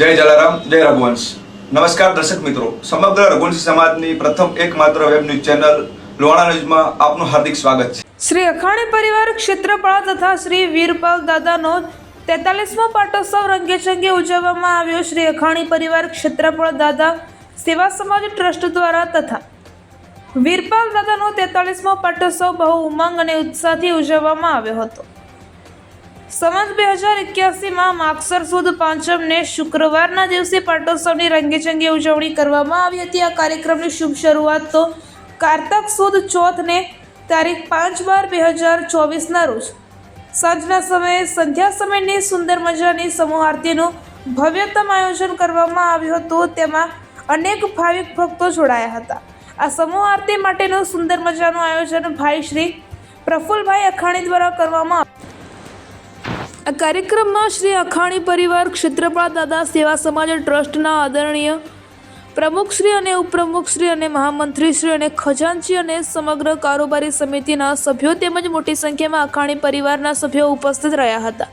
જય જલારામ, જય રઘુવંશ. નમસ્કાર દર્શક મિત્રો. સમગ્ર રઘુવંશી સમાજની પ્રથમ એકમાત્ર વેબ ન્યૂઝ ચેનલ લોણા ન્યૂઝમાં આપનું હાર્દિક સ્વાગત છે. શ્રી અખાણી પરિવાર ક્ષેત્રપાળ તથા શ્રી વીરપાલ દાદાનો તેતાલીસમો પાટોત્સવ રંગેચંગે ઉજવવામાં આવ્યો. શ્રી અખાણી પરિવાર ક્ષેત્રપાળ દાદા સેવા સમાજ ટ્રસ્ટ દ્વારા તથા વીરપાલ દાદાનો તેતાલીસમો પાટોત્સવ બહુ ઉમંગ અને ઉત્સાહથી ઉજવવામાં આવ્યો હતો. સંવત બે હજાર એક્યાસીમાં માગસર સુદ પાંચમને શુક્રવારના દિવસે પાટોત્સવની રંગેચંગી ઉજવણી કરવામાં આવી હતી. આ કાર્યક્રમની શુભ શરૂઆત તો કારતક સુદ ચોથને તારીખ પાંચ બાર બે હજાર ચોવીસના રોજ. સાંજના સમયે સંધ્યા સમયની સુંદર મજાની સમૂહ આરતીનું ભવ્યતમ આયોજન કરવામાં આવ્યું હતું. તેમાં અનેક ભાવિક ભક્તો જોડાયા હતા. આ સમૂહ આરતી માટેનું સુંદર મજાનું આયોજન ભાઈ શ્રી પ્રફુલભાઈ અખાણી દ્વારા કરવામાં આવ્યું આ કાર્યક્રમમાં શ્રી અખાણી પરિવાર, ક્ષેત્રપાળ દાદા, સેવા સમાજ ટ્રસ્ટના આદરણીય પ્રમુખશ્રી અને ઉપપ્રમુખશ્રી અને મહામંત્રીશ્રી અને ખજાનચી અને સમગ્ર કારોબારી સમિતિના સભ્યો તેમજ મોટી સંખ્યામાં અખાણી પરિવારના સભ્યો ઉપસ્થિત રહ્યા હતા.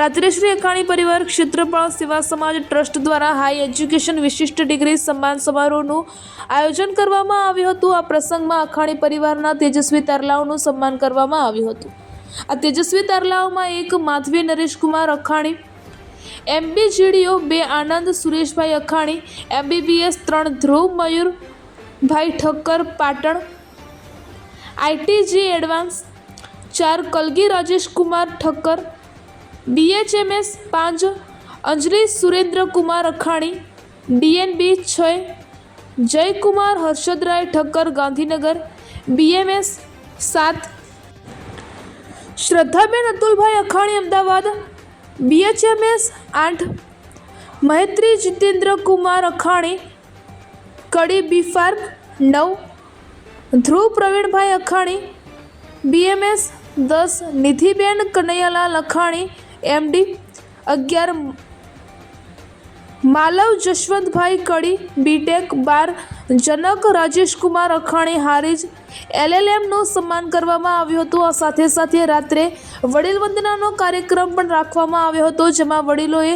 રાત્રે શ્રી અખાણી પરિવાર, ક્ષેત્રપાળ, સેવા સમાજ, ટ્રસ્ટ દ્વારા હાઈ એજ્યુકેશન વિશિષ્ટ ડિગ્રી સન્માન સમારોહનું આયોજન કરવામાં આવ્યું હતું. આ પ્રસંગમાં અખાણી પરિવારના તેજસ્વી તરલાઓનું સન્માન કરવામાં આવ્યું હતું. આ તેજસ્વી તારલાઓમાં એક માધવી નરેશકુમાર અખાણી એમબી જીડીઓ બે આનંદ સુરેશભાઈ અખાણી, એમબીબીએસ ત્રણ ધ્રુવ મયુર, ભાઈ ઠક્કર પાટણ, આઈટીજી એડવાન્સ ચાર કલગી રાજેશકુમાર ઠક્કર, બીએચએમએસ પાંચ અંજલિ સુરેન્દ્રકુમાર અખાણી, ડીએનબી છ જયકુમાર હર્ષદરાય ઠક્કર ગાંધીનગર, બીએમએસ સાત શ્રદ્ધાબેન અતુલભાઈ અખાણી અમદાવાદ બીએચએમએસ આઠ મૈત્રી જીતેન્દ્ર કુમાર અખાણી, કડી બી ફાર્મ નવ, ધ્રુવ પ્રવીણભાઈ અખાણી બીએમએસ દસ, નિધિબેન કનૈયાલાલ અખાણી એમડી અગિયાર માલવ જશવંતભાઈ કડી બીટેક બાર, જનક રાજેશકુમાર અખાણી હારીજ એલએલએમનું સન્માન કરવામાં આવ્યું હતું. આ સાથે સાથે રાત્રે વડીલ વંદનાનો કાર્યક્રમ પણ રાખવામાં આવ્યો હતો, જેમાં વડીલોએ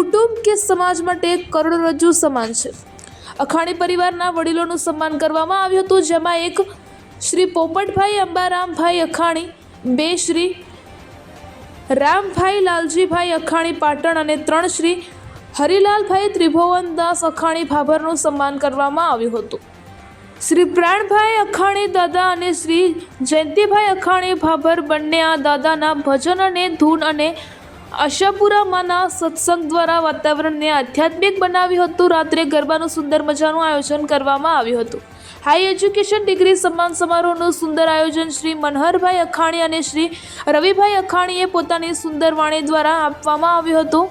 કુટુંબ કે સમાજ માટે કરોડરજ્જુ સમાન છે. અખાણી પરિવારના વડીલોનું સન્માન કરવામાં આવ્યું હતું, જેમાં એક શ્રી પોપટભાઈ અંબારામભાઈ અખાણી, બે શ્રી રામભાઈ લાલજીભાઈ અખાણી પાટણ અને ત્રણ શ્રી હરિલાલભાઈ ત્રિભુવનદાસ અખાણી ભાભરનું સન્માન કરવામાં આવ્યું હતું. શ્રી પ્રાણભાઈ અખાણી દાદા અને શ્રી જયંતિભાઈ અખાણી ભાભર બંને આ દાદાના ભજન અને ધૂન અને આશાપુરામાંના સત્સંગ દ્વારા વાતાવરણને આધ્યાત્મિક બનાવ્યું હતું. રાત્રે ગરબાનું સુંદર મજાનું આયોજન કરવામાં આવ્યું હતું. હાઈ એજ્યુકેશન ડિગ્રી સન્માન સમારોહનું સુંદર આયોજન શ્રી મનહરભાઈ અખાણી અને શ્રી રવિભાઈ અખાણીએ પોતાની સુંદર વાણી દ્વારા આપવામાં આવ્યું હતું.